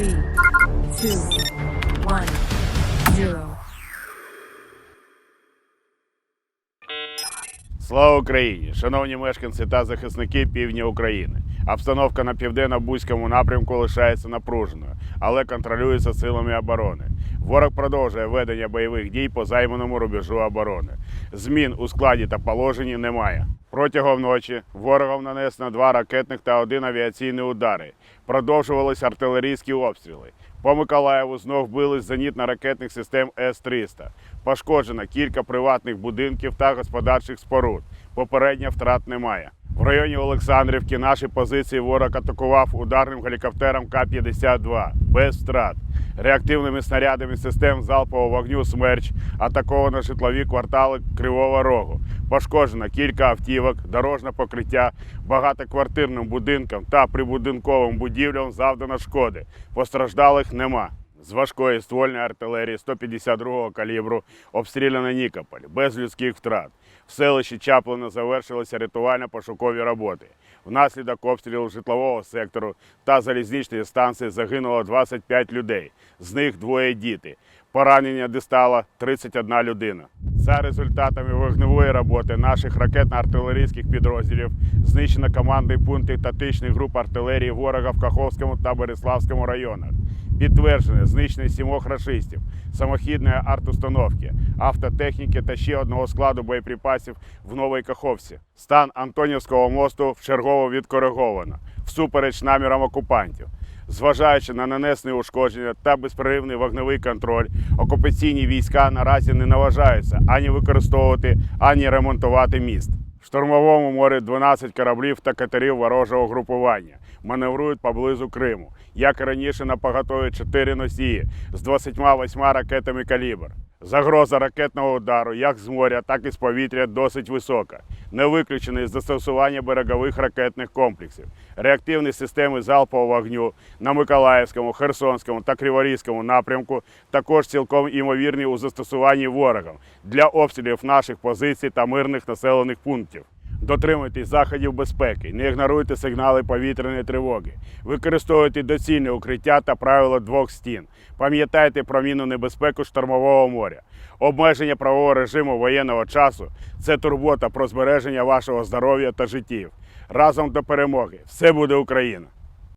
three, two. Слава Україні! Шановні мешканці та захисники півдня України. Обстановка на південно-бузькому напрямку лишається напруженою, але контролюється силами оборони. Ворог продовжує ведення бойових дій по займаному рубежу оборони. Змін у складі та положенні немає. Протягом ночі ворогом нанесено два ракетних та один авіаційний удари. Продовжувалися артилерійські обстріли. По Миколаєву знов били з зенітно-ракетних систем С-300. Пошкоджено кілька приватних будинків та господарчих споруд. Попередньо втрат немає. В районі Олександрівки наші позиції ворог атакував ударним гелікоптером К-52 без втрат. Реактивними снарядами систем залпового вогню «Смерч» атаковано житлові квартали Кривого Рогу. Пошкоджено кілька автівок, дорожне покриття, багатоквартирним будинкам та прибудинковим будівлям завдано шкоди. Постраждалих нема. З важкої ствольної артилерії 152-го калібру обстріляно Нікополь без людських втрат. В селищі Чаплина завершилися рятувально-пошукові роботи. Внаслідок обстрілу житлового сектору та залізничної станції загинуло 25 людей, з них двоє діти. Поранення дістала 31 людина. За результатами вогневої роботи наших ракетно-артилерійських підрозділів знищено командний пункти тактичних груп артилерії ворога в Каховському та Бориславському районах. Підтверджене знищення сімох рашистів, самохідної артустановки, автотехніки та ще одного складу боєприпасів в Новій Каховці. Стан Антонівського мосту вчергово відкориговано, всупереч намірам окупантів. Зважаючи на нанесені ушкодження та безперервний вогневий контроль, окупаційні війська наразі не наважаються ані використовувати, ані ремонтувати міст. Штурмовому морі 12 кораблів та катерів ворожого групування маневрують поблизу Криму. Як і раніше на поготові 4 носії з 28 ракетами калібр. Загроза ракетного удару як з моря, так і з повітря досить висока. Не виключене застосування берегових ракетних комплексів. Реактивні системи залпового вогню на Миколаївському, Херсонському та Криворізькому напрямку також цілком імовірні у застосуванні ворогом для обстрілів наших позицій та мирних населених пунктів. Дотримуйтесь заходів безпеки, не ігноруйте сигнали повітряної тривоги, використовуйте доцільне укриття та правила двох стін. Пам'ятайте про мінну небезпеку штормового моря. Обмеження правового режиму воєнного часу це турбота про збереження вашого здоров'я та життів. Разом до перемоги! Все буде Україна!